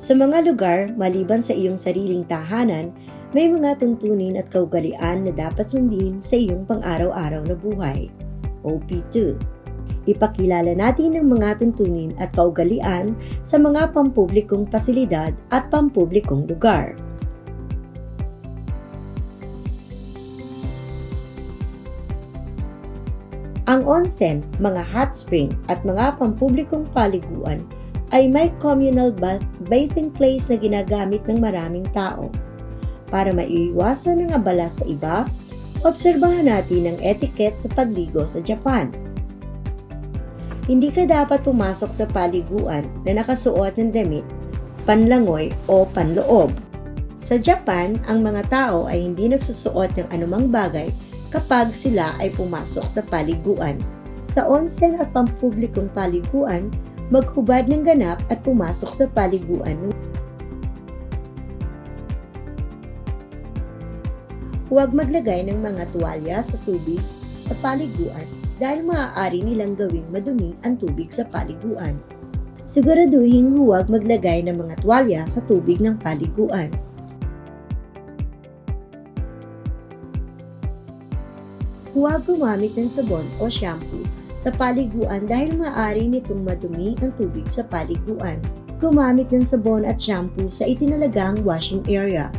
Sa mga lugar, maliban sa iyong sariling tahanan, may mga tuntunin at kaugalian na dapat sundin sa iyong pang-araw-araw na buhay. OP2 Ipakilala natin ang mga tuntunin at kaugalian sa mga pampublikong pasilidad at pampublikong lugar. Ang onsen, mga hot spring at mga pampublikong paliguan ay may communal bath- bathing place na ginagamit ng maraming tao. Para maiiwasan ang abala sa iba, obserbahan natin ang etiquette sa pagligo sa Japan. Hindi ka dapat pumasok sa paliguan na nakasuot ng damit, panlangoy o panloob. Sa Japan, ang mga tao ay hindi nagsusuot ng anumang bagay kapag sila ay pumasok sa paliguan. Sa onsen at pampublikong paliguan, maghubad ng ganap at pumasok sa paliguan. Huwag maglagay ng mga tuwalya sa tubig sa paliguan dahil maaari nilang gawing madumi ang tubig sa paliguan. Siguraduhin huwag maglagay ng mga tuwalya sa tubig ng paliguan. Huwag gumamit ng sabon o shampoo sa paliguan dahil maaari nitong madumi ang tubig sa paliguan. Gumamit ng sabon at shampoo sa itinalagang washing area.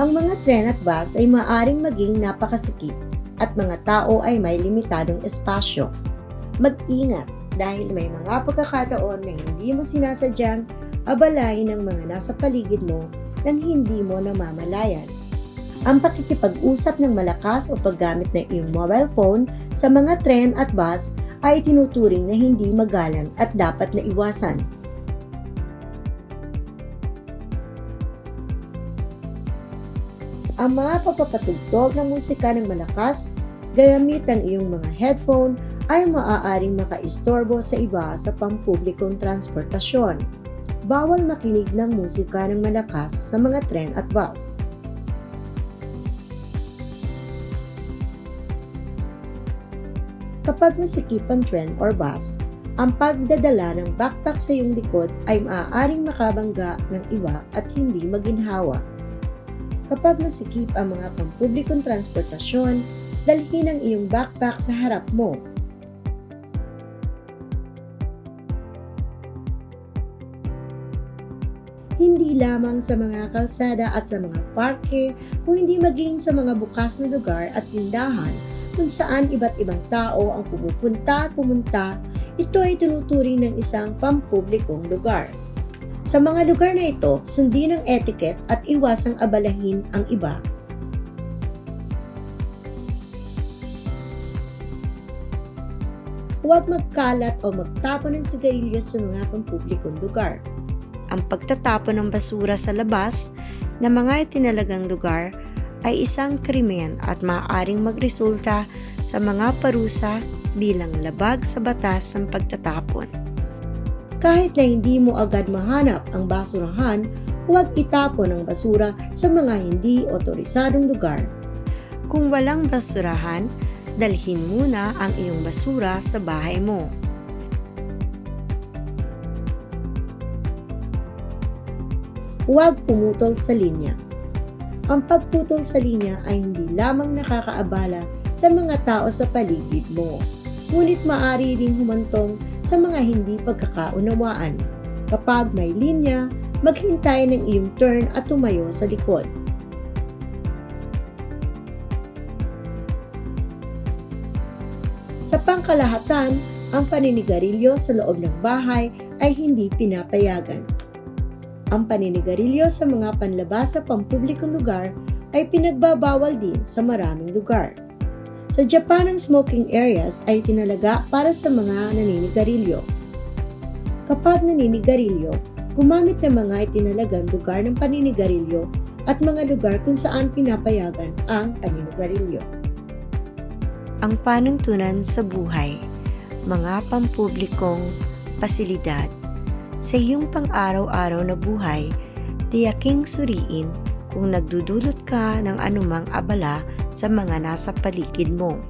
Ang mga tren at bus ay maaaring maging napakasikip at mga tao ay may limitadong espasyo. Mag-ingat dahil may mga pagkakataon na hindi mo sinasadyang abalahin ng mga nasa paligid mo nang hindi mo namamalayan. Ang pakikipag-usap ng malakas o paggamit ng iyong mobile phone sa mga tren at bus ay tinuturing na hindi magalang at dapat na iwasan. Ang mga pagpapatugtog ng musika ng malakas, gamit ang iyong mga headphone ay maaaring makaistorbo sa iba sa pampublikong transportasyon bawal makinig ng musika ng malakas sa mga tren at bus. Kapag masikip ang tren or bus, ang pagdadala ng backpack sa iyong likod ay maaaring makabangga ng iba at hindi maginhawa. Kapag masikip ang mga pampublikong transportasyon, dalhin ang iyong backpack sa harap mo hindi lamang sa mga kalsada at sa mga parke, kung hindi maging sa mga bukas na lugar at tindahan kung saan iba't ibang tao ang pumupunta at pumunta, ito ay tinuturing ng isang pampublikong lugar. Sa mga lugar na ito, sundin ang etiquette at iwasang abalahin ang iba. Huwag magkalat o magtapon ng sigarilyo sa mga pampublikong lugar ang pagtatapon ng basura sa labas na mga itinalagang lugar ay isang krimen at maaaring magresulta sa mga parusa bilang labag sa batas ng pagtatapon. Kahit na hindi mo agad mahanap ang basurahan, huwag itapon ang basura sa mga hindi otorisadong lugar. Kung walang basurahan, dalhin muna ang iyong basura sa bahay mo. huwag pumutol sa linya. Ang pagputol sa linya ay hindi lamang nakakaabala sa mga tao sa paligid mo, ngunit maaari ring humantong sa mga hindi pagkakaunawaan. Kapag may linya, maghintay ng iyong turn at tumayo sa likod. Sa pangkalahatan, ang paninigarilyo sa loob ng bahay ay hindi pinapayagan. Ang paninigarilyo sa mga panlabas sa pampublikong lugar ay pinagbabawal din sa maraming lugar. Sa Japan, ang smoking areas ay tinalaga para sa mga naninigarilyo. Kapag naninigarilyo, gumamit ng mga itinalagang lugar ng paninigarilyo at mga lugar kung saan pinapayagan ang paninigarilyo. Ang panuntunan sa buhay, mga pampublikong pasilidad sa iyong pang-araw-araw na buhay, tiyaking suriin kung nagdudulot ka ng anumang abala sa mga nasa paligid mo.